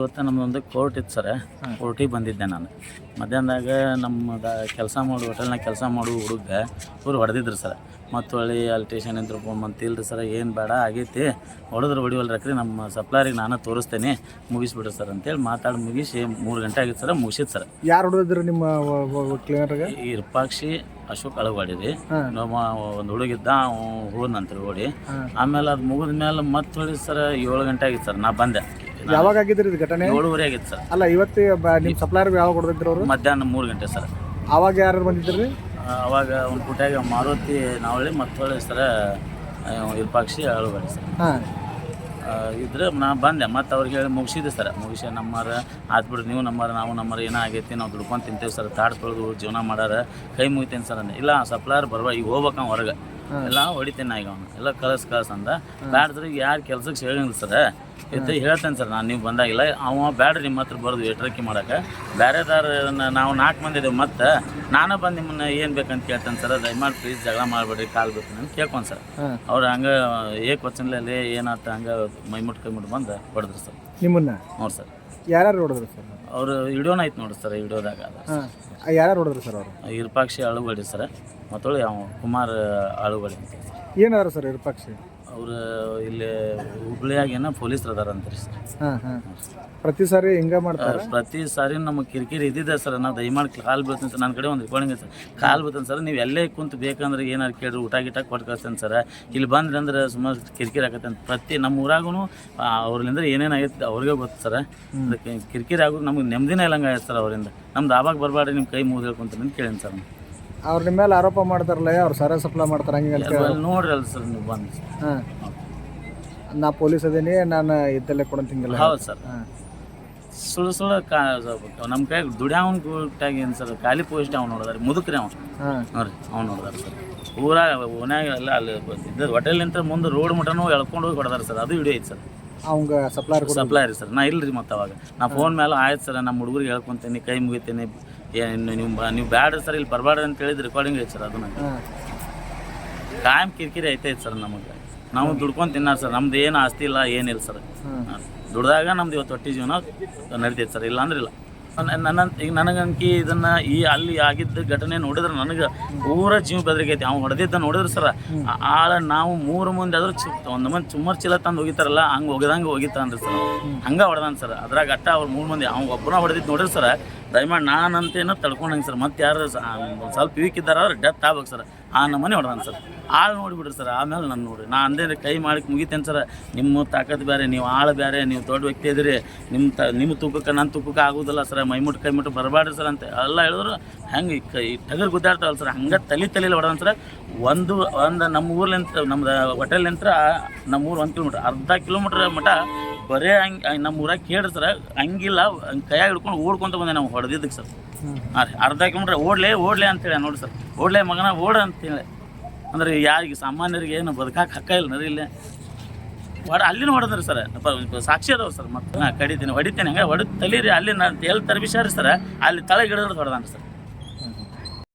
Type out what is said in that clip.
ಇವತ್ತು ನಮ್ಮದೊಂದು ಕೋರ್ಟ್ ಇತ್ತು ಸರ್. ಕೋರ್ಟಿಗೆ ಬಂದಿದ್ದೆ ನಾನು. ಮಧ್ಯಾಹ್ನದಾಗ ನಮ್ಮ ಕೆಲಸ ಮಾಡು ಹೋಟೆಲ್ನಾಗ ಕೆಲಸ ಮಾಡು ಹುಡುಗ ಇವ್ರು ಹೊಡೆದಿದ್ರು ಸರ್. ಮತ್ತು ಹೊಳ್ಳಿ ಅಲ್ಲಿ ಟೇಷನ್ ಇದ್ರು ಬಂತು ಸರ್ ಏನು ಬೇಡ ಆಗೈತಿ. ಹೊಡೆದ್ರೆ ಹೊಡಿವಲ್ರಕ್ರಿ ನಮ್ಮ ಸಪ್ಲೈರಿಗೆ ನಾನು ತೋರಿಸ್ತೇನೆ. ಮುಗಿಸ್ಬಿಡ್ರಿ ಸರ್ ಅಂತೇಳಿ ಮಾತಾಡಿ ಮುಗಿಸಿ ಮೂರು ಗಂಟೆ ಆಗಿತ್ತು ಸರ್ ಮುಗಿಸಿತ್ತು ಸರ್. ಯಾರು ಹೊಡೆದಿದ್ರು ನಿಮ್ಮ ಕ್ಲೀನರ್ಗೆ ಈ ಇರ್ಪಾಕ್ಷಿ ಅಶೋಕ್ ಅಳವಾಡಿ ರೀ ಹಾಂ. ನಮ್ಮ ಒಂದು ಹುಡುಗಿದ್ದ ಹೋದ್ನಂತ್ರಿ ಓಡಿ. ಆಮೇಲೆ ಅದು ಮುಗಿದ ಮೇಲೆ ಮತ್ತೆ ಹೊಳಿ ಸರ್ ಏಳು ಗಂಟೆ ಆಗಿತ್ತು ಸರ್ ನಾ ಬಂದೆ. ಯಾವಾಗ ಆಗಿದ್ರಿ ಇದು ಘಟನೆ? ಏಳುವರೆ ಆಗಿತ್ತು ಸರ್. ಅಲ್ಲ ಇವತ್ತು ನಿಮ್ಮ ಸಪ್ಲೈಯರ್ ಯಾವಾಗ ಹೊಡೆದಿದ್ರು ಅವರು? ಮಧ್ಯಾಹ್ನ ಮೂರು ಗಂಟೆ ಸರ್. ಆವಾಗ ಯಾರು ಬಂದಿದ್ರಿ? ರೀ ಅವಾಗ ಒಂದು ಪುಟ್ಟಾಗಿ ಮಾರುತಿ ನಾವಳಿ ಮತ್ತು ಹೊಳ್ಳಿ ಸರ ಇರ್ಪಾಕ್ಷಿ ಅಳುಗಡೆ ಸರ್. ಹಾಂ. ಇದ್ರೆ ನಾ ಬಂದೆ. ಮತ್ತು ಅವ್ರಿಗೆ ಹೇಳಿ ಮುಗಿಸಿದೆ ಸರ್. ಮುಗಿಸಿ ನಮ್ಮರ ಆತ್ ಬಿಡ್ರಿ ನೀವು ನಮ್ಮರ ನಾವು ನಮ್ಮರ ಏನೋ ಆಗೈತಿ ನಾವು ದುಡ್ಕೊಂಡು ತಿಂತೇವೆ ಸರ್. ತಾಡ್ ತೊಳೆದು ಜೀವನ ಮಾಡಾರ. ಕೈ ಮುಗಿತೇನೆ ಸರ್ ಅಂದೆ. ಇಲ್ಲ ಸಪ್ಲಾರ್ ಬರುವ ಈಗ ಹೋಗ್ಬೇಕು ಹೊರಗೆ. ಎಲ್ಲ ಹೊಡಿತೇನೆ ಈಗ ಅವನು. ಎಲ್ಲ ಕಳ್ಸಿ ಕಳ್ಸ ಅಂದ. ಬ್ಯಾಡ್ರಿ ಯಾರು ಕೆಲ್ಸಕ್ಕೆ ಹೇಳಂಗಿಲ್ಲ ಸರ್. ಇದು ಹೇಳ್ತೇನೆ ಸರ್ ನಾನು ನೀವು ಬಂದಾಗಿಲ್ಲ ಅವ ಬ್ಯಾಡ್ರಿ ನಿಮ್ಮ ಹತ್ರ ಬರೋದು ಎಟ್ರಕ್ಕಿ ಮಾಡಕ್ಕೆ. ಬೇರೆದಾರ ನಾವು ನಾಲ್ಕು ಮಂದಿ ಇದ್ದೇವೆ ಮತ್ತೆ ನಾನು ಬಂದು ನಿಮ್ಮನ್ನ ಏನು ಬೇಕಂತ ಕೇಳ್ತೇನೆ ಸರ್. ದಯಮಾಡಿ ಪ್ಲೀಸ್ ಜಗಳ ಮಾಡಬೇಡ್ರಿ ಕಾಲು ಬೇಕು ಅಂತ ಕೇಳ್ಕೊಂಡು ಸರ್. ಅವ್ರು ಹಂಗೆ ಏಕ್ ವಚನದಲ್ಲಿ ಏನಾಯ್ತು ಹಂಗೆ ಮೈ ಕೈಮುಟ್ಟು ಬಂದು ಹೊಡೆದ್ರು ಸರ್. ನಿಮ್ಮನ್ನ? ನೋಡಿ ಸರ್. ಯಾರ್ಯಾರು ನೋಡಿದ್ರು ಸರ್? ಅವರು ವಿಡಿಯೋನ ಐತೆ ನೋಡಿ ಸರ್ ವಿಡಿಯೋದಾಗ ಹಾಂ. ಯಾರ್ಯಾರು ಹೊಡೆದ್ರು ಸರ್ ಅವರು? ಇರ್ಪಾಕ್ಷಿ ಅಳುಗಡಿ ಸರ್ ಮತ್ತೊಳ್ಳಿ ಅವ ಕುಮಾರ್ ಅಳುಗಡಿ ಅಂತ ಸರ್. ಏನಾರ ಸರ್ ಇರ್ಪಾಕ್ಷಿ ಅವರು ಇಲ್ಲಿ ಹುಬ್ಳಿಯಾಗ ಏನೋ ಪೊಲೀಸ್ರು ಅಂತಾರೆ ಸರ್. ಹಾಂ ಹಾಂ. ಪ್ರತಿ ಸಾರಿ ಹಿಂಗೆ ಮಾಡ್ತಾರೆ? ಪ್ರತಿ ಸಾರಿ ನಮಗೆ ಕಿರಿಕಿರಿ ಇದ್ದಿದೆ ಸರ್ ನಾವು ದಯಮಾಡಿ ಕಾಲು ಬೀಳ್ತೀನಿ ಸರ್ ನನ್ನ ಕಡೆ ಒಂದು ರೆಕಾರ್ಡಿಂಗ್ ಸರ್. ಕಾಲು ಬೀಳ್ತೀನಿ ಸರ್ ನೀವು ಎಲ್ಲೇ ಕುಂತು ಬೇಕಂದ್ರೆ ಏನಾರು ಕೇಳಿರಿ ಊಟ ಗೀಟ ಕೊಟ್ಟು ಕಳ್ಸ್ತೇನೆ ಸರ್. ಇಲ್ಲಿ ಬಂದ್ರಿ ಅಂದ್ರೆ ಸುಮಾರು ಕಿರಿಕಿರಿ ಆಗತ್ತೆ ಅಂತ. ಪ್ರತಿ ನಮ್ಮ ಊರಾಗೂ ಅವ್ರಿಂದ ಏನೇನು ಆಗೈತೆ ಅವ್ರಿಗೆ ಗೊತ್ತು ಸರ್. ಅದಕ್ಕೆ ಕಿರಿಕಿರಿ ಆಗೋದು ನಮಗೆ ನೆಮ್ಮದಿನೇ ಇಲ್ಲಂಗೆ ಆಗೈತೆ ಸರ್ ಅವರಿಂದ. ನಮ್ದು ಆವಾಗ ಬರಬೇಡ್ರಿ ನಿಮ್ಮ ಕೈ ಮುಗಿದು ಹೇಳ್ಕೊಂತೀನಿ ಅಂತ ಕೇಳೀನಿ ಸರ್. ಅವ್ರ ನಿಮ್ಮ ಮೇಲೆ ಆರೋಪ ಮಾಡ್ತಾರಲ್ಲ ಅವ್ರು ಸರ ಸಪ್ಲೈ ಮಾಡ್ತಾರೆ ಹಂಗೆ ನೋಡ್ರಿ ಅಲ್ಲ ಸರ್ ನೀವು ಬಂದು. ಹಾಂ. ನಾ ಪೊಲೀಸ್ ಅದೀನಿ ನಾನು ಇದ್ದಲ್ಲೇ ಕೊಡಂತಿಂಗಿಲ್ಲ ಹೌದು ಸರ್. ಹಾಂ. ಸುಳ್ಳು ಸುಳ್ಳು ಕಾ ನಮ್ಮ ಕೈ ದುಡ್ಯಾವನ್ ಗುಟ್ಟಾಗಿ ಏನು ಸರ್ ಖಾಲಿ ಪೋಸ್ಟ್ ಅವ್ನು ನೋಡಿದಾರೆ ಮುದುಕ್ರಿ ಅವ್ನು. ನೋಡ್ರಿ ಅವ್ನು ನೋಡಿದಾರೆ ಸರ್. ಊರಾಗ ಓನ್ಯಾಗ ಎಲ್ಲ ಅಲ್ಲಿ ಇದ್ದ ಹೋಟೆಲ್ನಿಂತ ಮುಂದೆ ರೋಡ್ ಮಟನೂ ಎಳ್ಕೊಂಡು ಹೋಗಿ ಹೊಡೆದಾರೆ ಸರ್ ಅದು ವಿಡಿಯೋ ಐತೆ ಸರ್. ಅವಂಗ ಸಪ್ಲೈ ಸಪ್ಲೈ ರೀ ಸರ್ ನಾ ಇಲ್ರಿ ಮತ್ತೆ ಅವಾಗ. ನಾ ಫೋನ್ ಮೇಲೆ ಆಯ್ತು ಸರ್ ನಮ್ಮ ಹುಡುಗರಿಗೆ ಹೇಳ್ಕೊತೀನಿ ಕೈ ಮುಗಿತೀನಿ ಏನು ನೀವು ನೀವು ಬ್ಯಾಡ್ರಿ ಸರ್ ಇಲ್ಲಿ ಬರಬಾರ್ದು ಅಂತ ಹೇಳಿದ್ ರೆಕಾರ್ಡಿಂಗ್ ಐತೆ ಸರ್ ಅದನ್ನ. ಕಾಯಂ ಕಿರಿಕಿರಿ ಐತೈತೆ ಸರ್ ನಮಗೆ. ನಾವು ದುಡ್ಕೊಂಡು ತಿನ್ನಾರ ಸರ್. ನಮ್ದು ಏನು ಆಸ್ತಿ ಇಲ್ಲ ಏನಿಲ್ಲ ಸರ್. ದುಡ್ದಾಗ ನಮ್ದು ಇವತ್ತು ಹೊಟ್ಟೆ ಜೀವನ ನಡೀತೈತೆ ಸರ್. ಇಲ್ಲ. ಅಂದ್ರೆ ಇಲ್ಲ ನನ್ನ ಈಗ ನನಗಂಕಿ ಇದನ್ನ ಈ ಅಲ್ಲಿ ಆಗಿದ್ದ ಘಟನೆ ನೋಡಿದ್ರೆ ನನಗೆ ಪೂರ ಜೀವ ಬೆದರಿಕೈತಿ. ಅವ್ನು ಹೊಡೆದಿದ್ದ ನೋಡಿದ್ರೆ ಸರ್ ಆಳ ನಾವು ಮೂರು ಮಂದಿ ಆದ್ರೂ ಒಂದ್ ಒಂದು ಮಂದಿ ಸುಮಾರು ಚೀಲ ತಂದು ಹೋಗಿತಾರಲ್ಲ ಹಂಗೆ ಹೋಗಿತ್ತ ಅಂದ್ರೆ ಸರ್. ಹಂಗೆ ಹೊಡೆದಾನ ಸರ್. ಅದ್ರಾಗ ಅಟ್ಟ ಅವ್ರು ಮೂರು ಮಂದಿ. ಅವ್ನು ಒಬ್ಬನ ಹೊಡೆದಿದ್ದು ನೋಡಿದ್ರೆ ಸರ್ ದಯಮಾಡಿ ನಾನಂತೇನೋ ತಡ್ಕೊಂಡಂಗೆ ಸರ್. ಮತ್ತೆ ಯಾರು ಸ್ವಲ್ಪ ವೀಕ್ ಇದ್ದಾರ ಅವ್ರು ಡೆತ್ ಆಗ್ಬೇಕು ಸರ್. ಆ ನಮ್ಮನೆ ಹೊಡೆದಾನ ಸರ್. ಆಳು ನೋಡಿಬಿಡ್ರಿ ಸರ್. ಆಮೇಲೆ ನಾನು ನೋಡಿ ನಾ ಅಂದೇನು ಕೈ ಮಾಡಿ ಮುಗಿತೇನೆ ಸರ್. ನಿಮ್ಮ ತಾಕತ್ತು ಬೇರೆ ನೀವು ಆಳು ಬೇರೆ ನೀವು ದೊಡ್ಡ ವ್ಯಕ್ತಿ ಇದ್ದೀರಿ ನಿಮ್ಮ ತ ನಿಮ್ಮ ತೂಕಕ್ಕೆ ನನ್ನ ತೂಕಕ್ಕೆ ಆಗೋದಿಲ್ಲ ಸರ್. ಮೈಮುಟ್ಟು ಕೈ ಮುಟ್ಟು ಬರಬಾರ್ದು ಸರ್ ಅಂತ. ಎಲ್ಲ ಹೇಳಿದ್ರು, ಹೆಂಗೆ ಕೈ ಟಗರ್ ಗುದ್ದಾಡ್ತಾವಲ್ಲ ಸರ್. ಹಂಗೆ ತಲೆ ತಲೆಯಲ್ಲಿ ಹೊಡೆದಾನ ಸರ್. ಒಂದು ಒಂದು ನಮ್ಮ ಊರ್ಲಿಂತ ಹೋಟೆಲ್ನಿಂತ್ರ ನಮ್ಮ ಊರು ಒಂದು ಕಿಲೋಮೀಟ್ರ್ ಅರ್ಧ ಕಿಲೋಮೀಟ್ರ್ ಮಟ ಬರೇ ಹಂಗೆ ನಮ್ಮ ಊರಾಗ ಸರ್ ಹಂಗಿಲ್ಲ ಹಂಗೆ ಕೈಯಾಗ ಹಿಡ್ಕೊಂಡು ಓಡ್ಕೊಂತ ಬಂದೆ ನಾವು ಹೊಡೆದಿದ್ದಕ್ಕೆ ಸರ್. ಹಾಂ ರೀ ಅರ್ಧ ಕಿಲೋಮೀಟ್ರ್ ಓಡ್ಲೇ ಓಡ್ಲೇ ಅಂತೇಳಿ ನೋಡಿ ಸರ್. ಓಡ್ಲೆ ಮಗನ ಓಡ ಅಂತೇಳಿ ಅಂದ್ರೆ ಯಾರಿಗೆ ಸಾಮಾನ್ಯರಿಗೆ ಏನು ಬದುಕಕ್ಕೆ ಹಕ್ಕ ಇಲ್ಲ ನರಿ ಇಲ್ಲೇ. ಹೊಡ ಅಲ್ಲಿನೂ ಹೊಡೆದ್ರಿ ಸರ್. ಸಾಕ್ಷಿ ಅದಾವ ಸರ್ ಮತ್ತೆ. ಹಾಂ ಕಡಿತೀನಿ ಹೊಡಿತೀನಿ ಹಂಗೆ ಹೊಡೆದು ತಲೀರಿ ಅಲ್ಲಿ ನಾನು ಎಲ್ಲಿ ತರ್ಬಿಸಾರಿ ಸರ್. ಅಲ್ಲಿ ತಳಗಿಡೋದು ಹೊಡೆದಾನ ಸರ್.